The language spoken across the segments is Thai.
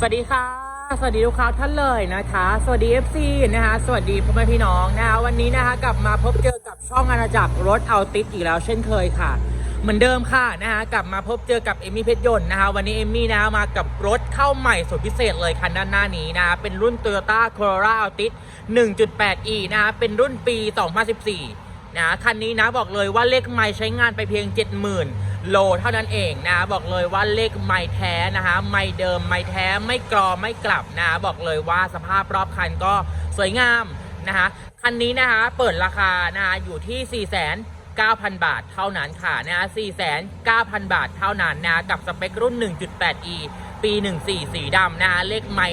สวัสดีค่ะ สวัสดีลูกค้าท่านเลยนะคะ สวัสดี FC นะคะสวัสดีพ่อแม่พี่น้องนะคะวันนี้นะคะกลับมาพบเจอกับช่องอาณาจักรรถเอาติดอีกแล้วเช่นเคยค่ะ เหมือนเดิมค่ะนะคะกลับมาพบเจอกับเอมมี่เพชรยนต์นะคะวันนี้เอมมี่นะะมากับรถเข้าใหม่สุดพิเศษเลยคันด้านหน้านี้นะคะเป็นรุ่น Toyota Corolla Altis 1.8e นะคะเป็นรุ่นปี 2014นะคันนี้นะบอกเลยว่าเลขไม้ใช้งานไปเพียง 70,000 โลเท่านั้นเองนะบอกเลยว่าเลขไม้แท้นะคะไม้เดิมไม้แท้ไม่กรอไม่กลับนะบอกเลยว่าสภาพรอบคันก็สวยงามนะคะคันนี้นะคะเปิดราคานะคะอยู่ที่4 9 0 0 0 บาทเท่านั้นค่ะนะคะ4,900,000 บาทเท่านั้นนะกับสเปครุ่น 1.8e ปี 14 สีดำนะคะเลขไม่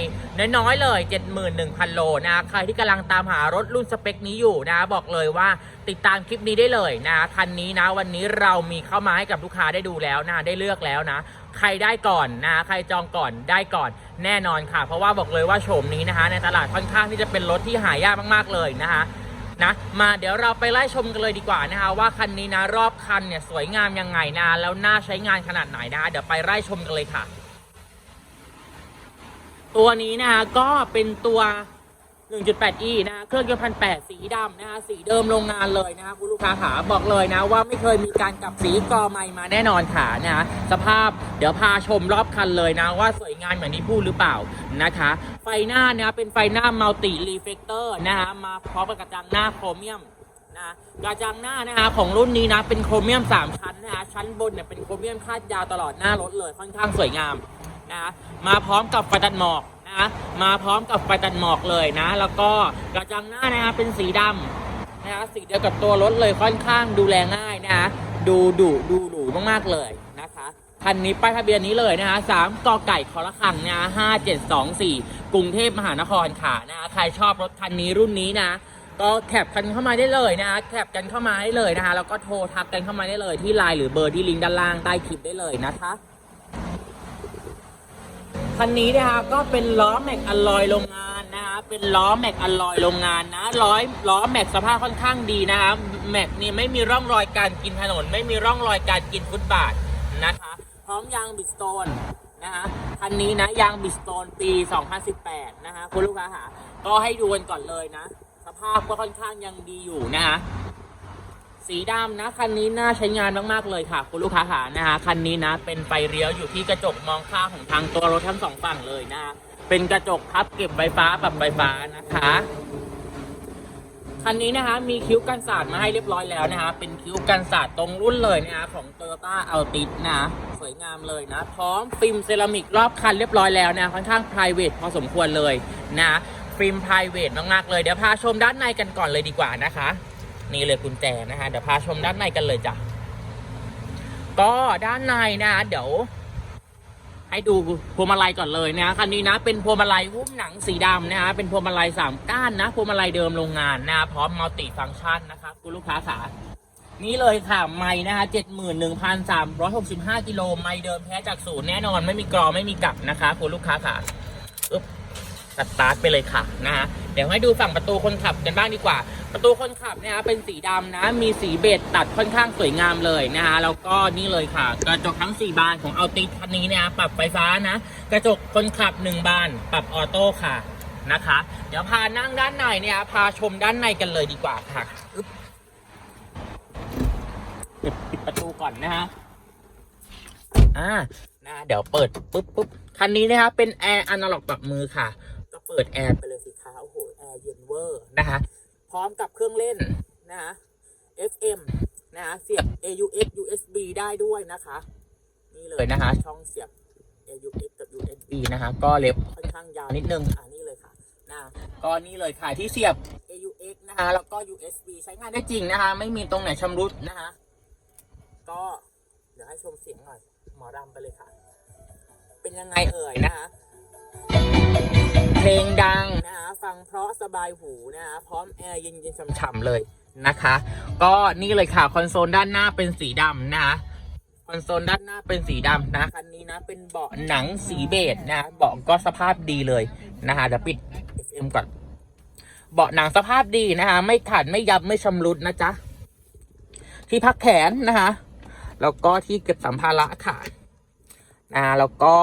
น้อยๆเลย 71,000 โลนะใครที่กำลังตามหารถรุ่นสเปคนี้อยู่นะบอกเลยว่าติดตามคลิปนี้ได้เลยนะคันนี้นะวันนี้เรามีเข้ามาให้กับลูกค้าได้ดูแล้วนะได้เลือกแล้วนะใครได้ก่อนนะใครจองก่อนได้ก่อนแน่นอนค่ะ เพราะว่าบอกเลยว่าโฉมนี้นะคะ ในตลาดค่อนข้างที่จะเป็นรถที่หายากมากๆเลยนะคะนะมาเดี๋ยวเราไปไล่ชมกันเลยดีกว่านะคะว่าคันนี้นะรอบคันเนี่ยสวยงามยังไงนะแล้วน่าใช้งานขนาดไหนนะคะเดี๋ยวไปไล่ชมกันเลยค่ะ ตัวนี้นะคะก็เป็นตัว 1.8e นะเครื่องยนต์พันแปดสีดำนะคะสีเดิมโรงงานเลยนะคะคุณลูกค้าขาบอกเลยนะ ว่าไม่เคยมีการกลับสีกรอใหม่มาแน่นอนค่ะนะคะสภาพเดี๋ยวพาชมรอบคันเลยนะ ว่าสวยงามเหมือนที่พูดหรือเปล่านะคะ ไฟหน้านี่ยเป็นไฟหน้ามัลติรีเฟกเตอร์นะคะมาพร้อมกับกระจังหน้าโครเมียมนะกระจังหน้านะคะของรุ่นนี้นะเป็นโครเมียม 3 ชั้นนะคะชั้นบนเนี่ยเป็นโครเมียมคาดยาวตลอดหน้ารถเลยค่อนข้างสวยงาม นะมาพร้อมกับไฟตัดหมอกนะมาพร้อมกับไฟตัดหมอกเลยนะ แล้วก็กระจังหน้านะคะเป็นสีดำนะคะสีเดียวกับตัวรถเลยค่อนข้างดูแลง่ายนะคะดูดุดูหรูมากๆเลยนะคะคันนี้ป้ายทะเบียนนี้เลยนะคะสามกอไก่คอละคังนะห้าเจ็ดสองสี่กรุงเทพมหานครค่ะนะใครชอบรถคันนี้รุ่นนี้นะก็แคปกันเข้ามาได้เลยนะคะแคปกันเข้ามาได้เลยนะคะแล้วก็โทรทักกันเข้ามาได้เลยที่ไลน์หรือเบอร์ที่ลิงก์ด้านล่างใต้คลิปได้เลยนะคะ คันนี้นะคะก็เป็นล้อแม็กอลลอยโรงงานนะคะเป็นล้อแม็กอลลอยโรงงานนะล้อล้อแม็กสภาพค่อนข้างดีนะคะแม็กนี่ไม่มีร่องรอยการกินถนน ไม่มีร่องรอยการกินฟุตบาทนะคะพร้อมยางบิสโตนนะคะคันนี้นะยางบิสโตนปี 2018 นะคะคุณลูกค้าหาก็ให้ดูกันก่อนเลยนะ สภาพก็ค่อนข้างยังดีอยู่นะคะ สีดำนะคันนี้น่าใช้งานมากๆเลยค่ะ คุณลูกค้าหานะคะคันนี้นะ เป็นไฟเลี้ยวอยู่ที่กระจกมองข้างของทางตัวรถทั้งสองฝั่งเลยนะเป็นกระจกพับเก็บไฟฟ้าปรับไฟฟ้านะคะคันนี้นะคะมีคิ้วกันสาดมาให้เรียบร้อยแล้วนะคะเป็นคิ้วกันสาดตรงรุ่นเลยนะคะของ Toyota Altis นะสวยงามเลยนะ พร้อมฟิล์มเซรามิกรอบคันเรียบร้อยแล้วนะค่อนข้าง p r i v a t พอสมควรเลยนะฟิล์ม p r i v a t มากๆเลยเดี๋ยวพาชมด้านในกันก่อนเลยดีกว่านะคะ นี่เลยกุญแจนะคะเดี๋ยวพาชมด้านในกันเลยจ้ะก็ด้านในนะเดี๋ยว ให้ดูพวงมาลัยก่อนเลยนะคันนี้นะ เป็นพวงมาลัยหุ้มหนังสีดำนะคะเป็นพวงมาลัยสามก้านนะพวงมาลัยเดิมโรงงานนะพร้อมมัลติฟังก์ชันนะคะคุณลูกค้าขานี่เลยค่ะ ไม้นะคะเจ็ดหมื่นหนึ่งพันสามร้อยหกสิบห้ากิโลไม้เดิมแท้จากศูนย์แน่นอนไม่มีกรอไม่มีกลับนะคะคุณลูกค้าขาอึ๊บ สตาร์ทไปเลยค่ะนะฮะเดี๋ยวให้ดูฝั่งประตูคนขับกันบ้างดีกว่า ประตูคนขับเนี่ยเป็นสีดำนะ มีสีเบจตัดค่อนข้างสวยงามเลยนะคะแล้วก็นี่เลยค่ะ กระจกทั้ง 4 บานของเอาติคันนี้เนี่ยปรับไฟฟ้านะ กระจกคนขับ 1 บาน ปรับออโต้ค่ะนะคะ เดี๋ยวพานั่งด้านในเนี่ยพาชมด้านในกันเลยดีกว่าค่ะปิดประตูก่อนนะฮะอ่านะเดี๋ยวเปิดปุ๊บปุ๊บคันนี้นะครับเป็นแอร์อนาล็อกปรับมือค่ะ เปิดแอร์ไปเลยสิคะโอ้โหแอร์เย็นเวอร์นะคะพร้อมกับเครื่องเล่นนะคะ FM นะคะเสียบ AUX USB ได้ด้วยนะคะ นี่เลยนะคะ ช่องเสียบ AUX กับ USB นะคะ ก็เล็บค่อนข้างยาวนิดนึงอ่านี่เลยค่ะนะก็นี่เลยค่ะที่เสียบ AUX นะคะแล้วก็ USB ใช้งานได้จริงนะคะ ไม่มีตรงไหนชำรุดนะคะ ก็เดี๋ยวให้ชมเสียงหน่อยหมอดำไปเลยค่ะ เป็นยังไงเอ่ยนะคะ เพลงดังนะคะฟังเพราะสบายหูนะคะพร้อมแอร์เย็นๆฉ่ำๆเลยนะคะ ก็นี่เลยค่ะคอนโซลด้านหน้าเป็นสีดำนะคะคอนโซลด้านหน้าเป็นสีดำนะคันนี้นะเป็นเบาะหนังสีเบจนะเบาะก็สภาพดีเลยนะคะเดี๋ยวปิด FM ก่อนเบาะหนังสภาพดีนะคะไม่ขัดไม่ยับไม่ชำรุดนะจ๊ะที่พักแขนนะคะแล้วก็ที่เก็บสัมภาระค่ะ นะแล้วก็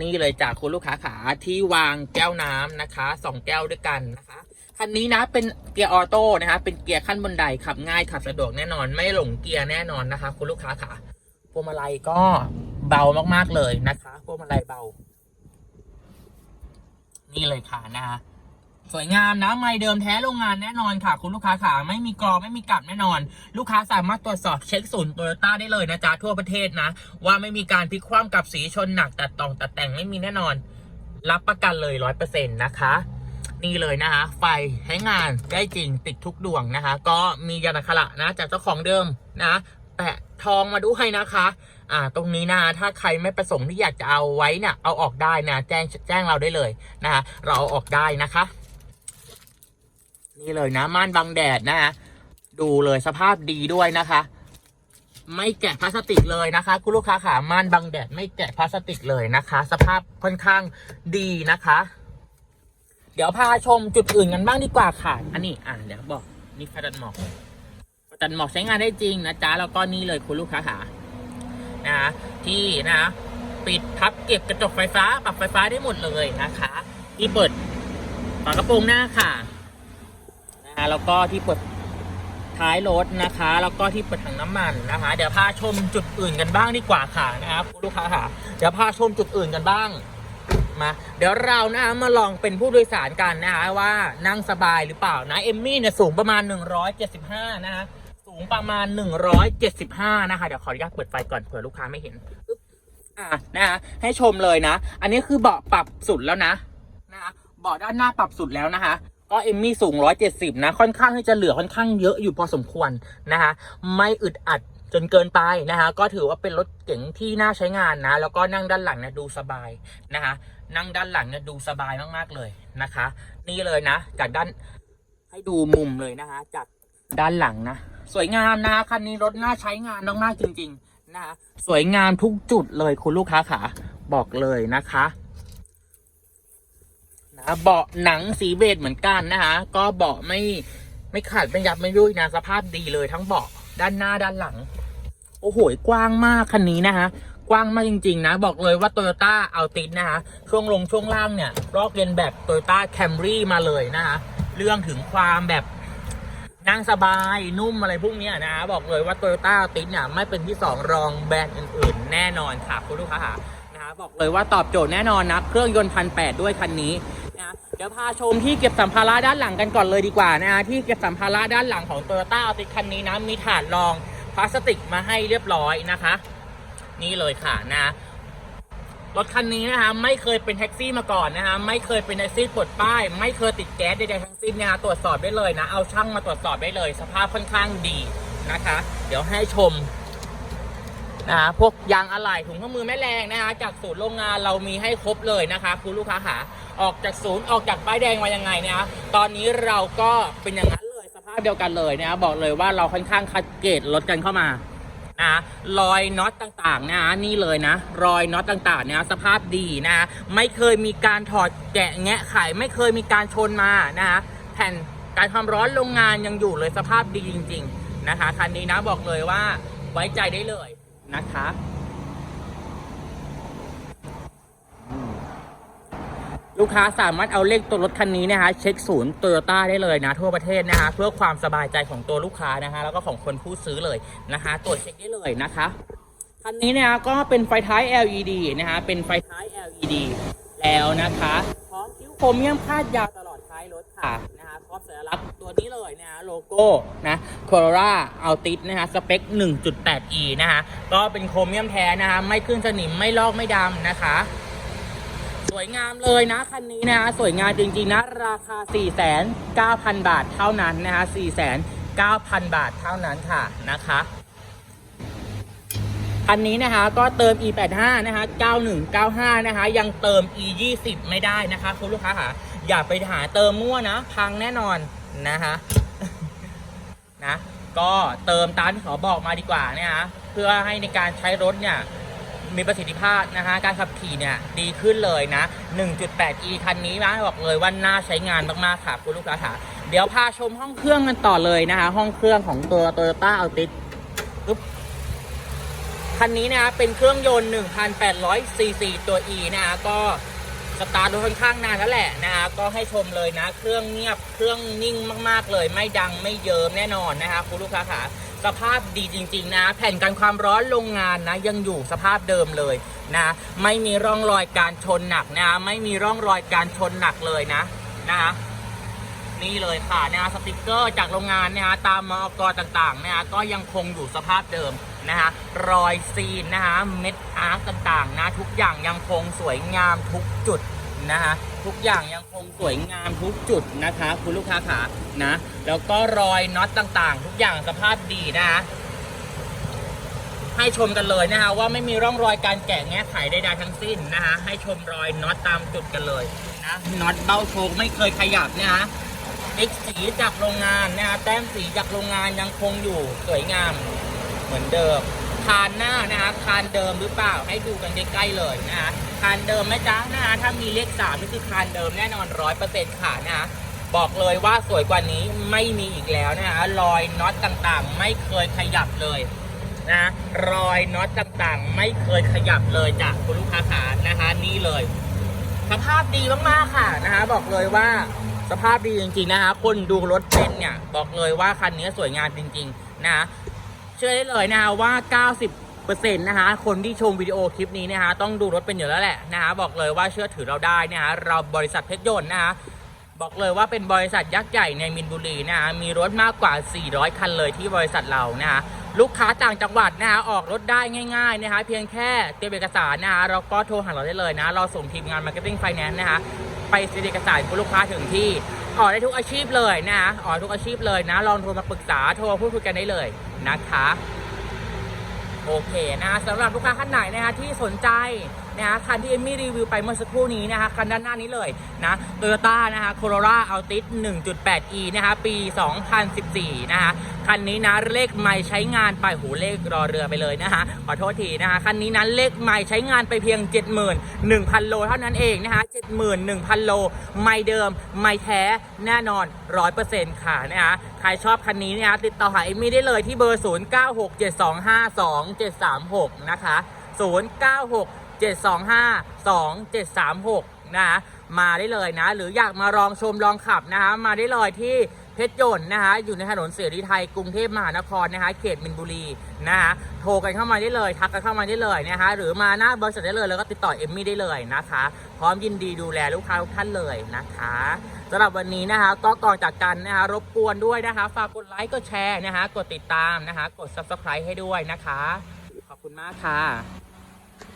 นี่เลยจากคุณลูกค้าขาที่วางแก้วน้ำนะคะสองแก้วด้วยกันนะคะคันนี้นะเป็นเกียร์ออโต้นะคะเป็นเกียร์ขั้นบนไดขับง่ายขับสะดวกแน่นอน ไม่หลงเกียร์แน่นอนนะคะ คุณลูกค้าขาพวงมาลัยก็เบามากๆเลยนะคะพวงมาลัยเบา นี่เลยค่ะนะคะ สวยงามนะไม่เดิมแท้โรงงานแน่นอนค่ะ คุณลูกค้าขาไม่มีกรอไม่มีกลับแน่นอน ลูกค้าสามารถตรวจสอบเช็คศูนย์โตโยต้าได้เลยนะจ๊ะทั่วประเทศนะ ว่าไม่มีการพลิกคว่ำกับสีชนหนักตัดต่องตัดแต่งไม่มีแน่นอน รับประกันเลยร้อยเปอร์เซ็นต์นะคะ นี่เลยนะคะ ไฟใช้งานได้จริงติดทุกดวงนะคะ ก็มียานอักขระนะ จากเจ้าของเดิมนะแปะทองมาด้วยนะคะอ่าตรงนี้นะถ้าใครไม่ประสงค์ที่อยากจะเอาไว้เนี่ยเอาออกได้นะแจ้งแจ้งเราได้เลยนะคะเราเอาออกได้นะคะ นี่เลยนะม่านบังแดดนะคะดูเลยสภาพดีด้วยนะคะ ไม่แกะพลาสติกเลยนะคะ คุณลูกค้าขาม่านบังแดดไม่แกะพลาสติกเลยนะคะ สภาพค่อนข้างดีนะคะ เดี๋ยวพาชมจุดอื่นกันบ้างดีกว่าค่ะ อันนี้อ่าเดี๋ยวบอกนี่กระดันหมอกกระดันหมอกใช้งานได้จริงนะจ๊ะแล้วก็นี่เลยคุณลูกค้าขานะที่นะ ปิดพับเก็บกระจกไฟฟ้า ปรับไฟฟ้าได้หมดเลยนะคะที่เปิดฝากระโปรงหน้าค่ะ นะฮะแล้วก็ที่เปิดท้ายรถนะคะ แล้วก็ที่เปิดถังน้ำมันนะคะ เดี๋ยวพาชมจุดอื่นกันบ้างดีกว่าค่ะนะครับคุณลูกค้าค่ะ เดี๋ยวพาชมจุดอื่นกันบ้างมาเดี๋ยวเรานะมาลองเป็นผู้โดยสารกันนะคะว่านั่งสบายหรือเปล่านะเอมมี่เนี่ยสูงประมาณ 175 นะคะสูงประมาณ 175 นะคะเดี๋ยวขออนุญาตเปิดไฟก่อนเผื่อลูกค้าไม่เห็นอ่านะคะให้ชมเลยนะ อันนี้คือเบาะปรับสุดแล้วนะนะคะเบาะด้านหน้าปรับสุดแล้วนะคะ ก็เอมมี่สูง 170 นะ ค่อนข้างที่จะเหลือค่อนข้างเยอะอยู่พอสมควรนะคะไม่อึดอัดจนเกินไปนะคะก็ถือว่าเป็นรถเก๋งที่น่าใช้งานนะ แล้วก็นั่งด้านหลังเนี่ยดูสบายนะคะนั่งด้านหลังเนี่ยดูสบายมากๆเลยนะคะ นี่เลยนะ จากด้านให้ดูมุมเลยนะคะ จากด้านหลังนะ สวยงามนะคันนี้รถน่าใช้งานมากๆจริง ๆ นะคะสวยงามทุกจุดเลยคุณลูกค้าขาบอกเลยนะคะนะ เบาะหนังสีเบจเหมือนกันนะคะก็เบาะไม่ไม่ขาดไม่ยับไม่ยุ่ยนะสภาพดีเลยทั้งเบาะด้านหน้าด้านหลัง โอ้โหกว้างมากคันนี้นะคะกว้างมากจริง ๆ นะ บอกเลยว่า Toyota a l t i s นะคะช่วงลงช่วงล่างเนี่ยลอกเลียนแบบ Toyota Camry มาเลยนะคะเรื่องถึงความแบบนั่งสบายนุ่มอะไรพวกนี้นะบอกเลยว่า Toyota a l t i s เนี่ยไม่เป็นที่สองรองแบรนด์อื่น ๆ แน่นอนค่ะคุณลูกค้าค่ะนะคะบอกเลยว่าตอบโจทย์แน่นอนนะเครื่องยนต์พันแปดด้วยคันนี้ เดี๋ยวพาชมที่เก็บสัมภาระด้านหลังกันก่อนเลยดีกว่านะฮะที่เก็บสัมภาระด้านหลังของ Toyota a l t i s คันนี้นะมีถาดรองพลาสติกมาให้เรียบร้อยนะคะ นี่เลยค่ะนะรถคันนี้นะคะไม่เคยเป็นแท็กซี่มาก่อนนะคะไม่เคยเป็นแท็กซี่ปลดป้าย ไม่เคยติดแก๊สใดๆทั้งสิ้นนะคะตรวจสอบได้เลยนะ เอาช่างมาตรวจสอบได้เลย สภาพค่อนข้างดีนะคะ เดี๋ยวให้ชม นะพวกยางอะไหล่ถุงเครื่อมือแม่แรงนะคะจากศูนย์โรงงานเรามีให้ครบเลยนะคะคุณลูกค้าขาออกจากศูนย์ออกจากป้ายแดงมายังไงนะคะตอนนี้เราก็เป็นอย่างนั้นเลยสภาพเดียวกันเลยนะคะบอกเลยว่าเราค่อนข้างคัดเกรดรถกันเข้ามานะรอยน็อตต่างๆนะนี่เลยนะ รอยน็อตต่างๆนะสภาพดีนะไม่เคยมีการถอดแกะแงะไขไม่เคยมีการชนมานะคะแผ่นการความร้อนโรงงานยังอยู่เลยสภาพดีจริง ๆ นะคะคันนี้นะบอกเลยว่าไว้ใจได้เลย นะคะลูกค้าสามารถเอาเลขตัวรถคันนี้นะคะเช็คศูนย์โตโยต้าได้เลยนะ ทั่วประเทศนะคะ เพื่อความสบายใจของตัวลูกค้านะคะ แล้วก็ของคนผู้ซื้อเลยนะคะ ตรวจเช็คได้เลยนะคะคันนี้นะคะก็เป็นไฟท้าย LED นะคะเป็นไฟท้าย LED แล้วนะคะพร้อมคิ้วโครเมียมคาดยาวตลอดท้ายรถค่ะ ลักษณ์ตัวนี้เลยนะคะโลโก้นะ Corolla Altis นะคะสเปค 1.8e นะคะก็เป็นโครเมียมแท้นะคะไม่ขึ้นสนิมไม่ลอกไม่ดำนะคะสวยงามเลยนะคันนี้นะฮะสวยงามจริงๆนะ ราคา 4,900 บาทเท่านั้นนะคะ4,900 บาทเท่านั้นค่ะนะคะคันนี้นะคะก็เติม e85 นะคะ9195นะคะยังเติม e20 ไม่ได้นะคะ คุณลูกค้าค่ะอย่าไปหาเติมมั่วนะ พังแน่นอน นะคะนะก็เติมตามที่เขาบอกมาดีกว่าเนี่ยนะเพื่อให้ในการใช้รถเนี่ยมีประสิทธิภาพนะคะการขับขี่เนี่ยดีขึ้นเลยนะ 1.8e คันนี้นะบอกเลยว่าน่าใช้งานมากๆค่ะคุณลูกค้าค่ะเดี๋ยวพาชมห้องเครื่องกันต่อเลยนะคะ ห้องเครื่องของตัว Toyota Altis คันนี้นะคะเป็นเครื่องยนต์ 1,800ซีซีตัว E นะคะก็ สตาร์ทค่อนข้างนานแล้วแหละนะคะก็ให้ชมเลยนะ เครื่องเงียบเครื่องนิ่งมากๆเลย ไม่ดังไม่เยิ้มแน่นอนนะคะคุณลูกค้าค่ะสภาพดีจริง ๆ นะ แผ่นกันความร้อนโรงงานนะ ยังอยู่สภาพเดิมเลยนะ ไม่มีร่องรอยการชนหนักนะ ไม่มีร่องรอยการชนหนักเลยนะนะคะ นี่เลยค่ะนะฮะสติกเกอร์จากโรงงานนะฮะตามมอกรต่างๆนะฮะก็ยังคงอยู่สภาพเดิมนะฮะรอยซีนนะฮะเม็ดอาร์ตต่างๆนะทุกอย่างยังคงสวยงามทุกจุดนะฮะทุกอย่างยังคงสวยงามทุกจุดนะคะ คุณลูกค้าขานะแล้วก็รอยน็อตต่างๆ ทุกอย่างสภาพดีนะฮะให้ชมกันเลยนะฮะว่าไม่มีร่องรอยการแกะแงะไขใดๆทั้งสิ้นนะฮะให้ชมรอยน็อตตามจุดกันเลยนะน็อตเบ้าโชคไม่เคยขยับนะฮะ เอ็กสีจากโรงงานนะฮะแต้มสีจากโรงงานยังคงอยู่สวยงามเหมือนเดิม คานหน้านะฮะคานเดิมหรือเปล่าให้ดูกันใกล้ๆเลยนะฮะคานเดิมไหมจ๊ะนะฮะถ้ามีเลขสามนี่คือคานเดิมแน่นอนร้อยเปอร์เซ็นต์ค่ะนะฮะบอกเลยว่าสวยกว่านี้ไม่มีอีกแล้วนะฮะรอยน็อตต่างๆ ไม่เคยขยับเลยนะรอยน็อตต่างๆ ไม่เคยขยับเลยจากคุณลูกค้าขานะฮะนี่เลย สภาพดีมากๆค่ะนะฮะบอกเลยว่า สภาพดีจริงๆนะฮะคนดูรถเป็นเนี่ย บอกเลยว่าคันนี้สวยงามจริงๆนะฮะเชื่อได้เลยนะฮะว่า 90%นะฮะคนที่ชมวิดีโอคลิปนี้นะฮะต้องดูรถเป็นอยู่แล้วแหละนะฮะบอกเลยว่าเชื่อถือเราได้นะฮะเราบริษัทเพชรยนต์นะฮะบอกเลยว่าเป็นบริษัทยักษ์ใหญ่ในมินบุรีนะฮะมีรถมากกว่า 400 คันเลยที่บริษัทเรานะฮะลูกค้าต่างจังหวัดนะฮะออกรถได้ง่ายๆนะคะเพียงแค่เตรียมเอกสารนะฮะเราก็โทรหาเราได้เลยนะ เราส่งทีมงาน Marketing Finance นะคะ ไปเตรียมเอกสารคุณลูกค้าถึงที่อ๋อได้ทุกอาชีพเลยนะอ๋อทุกอาชีพเลยนะ ลองโทรมาปรึกษาโทรพูดคุยกันได้เลยนะคะ โอเคนะสำหรับลูกค้าท่านไหนนะคะที่สนใจ นะคะคันที่เอมมี่รีวิวไปเมื่อสักครู่นี้นะคะคันด้านหน้านี้เลยนะโตโยต้านะคะโคโรล่าอัลติส 1.8e นะคะปี 2014 นะคะคันนี้นะเลขไม่ใช้งานไปหูเลขรอเรือไปเลยนะคะขอโทษทีนะคะคันนี้นั้นเลขไม่ใช้งานไปเพียง 71,000 โลเท่านั้นเองนะคะ71,000 โล ไม่เดิม ไม่แท้แน่นอน 100%ค่ะนะคะใครชอบคันนี้นะคะติดต่อหาเอมมี่ได้เลยที่เบอร์ 0967252736 นะคะ 7252736นะคะมาได้เลยนะ หรืออยากมาลองชมลองขับนะคะมาได้เลยที่เพชรยนต์นะคะอยู่ในถนนเสรีไทยกรุงเทพมหานครนะคะเขตมินบุรีนะคะโทรกันเข้ามาได้เลย ทักกันเข้ามาได้เลยนะคะหรือมาหน้าบริษัทได้เลยแล้วก็ติดต่อเอมมี่ได้เลยนะคะ พร้อมยินดีดูแลลูกค้าทุกท่านเลยนะคะสำหรับวันนี้นะคะก็ก่อนจากกันนะคะรบกวนด้วยนะคะ ฝากกดไลค์กดแชร์นะคะกดติดตามนะคะ กด subscribe ให้ด้วยนะคะ ขอบคุณมากค่ะ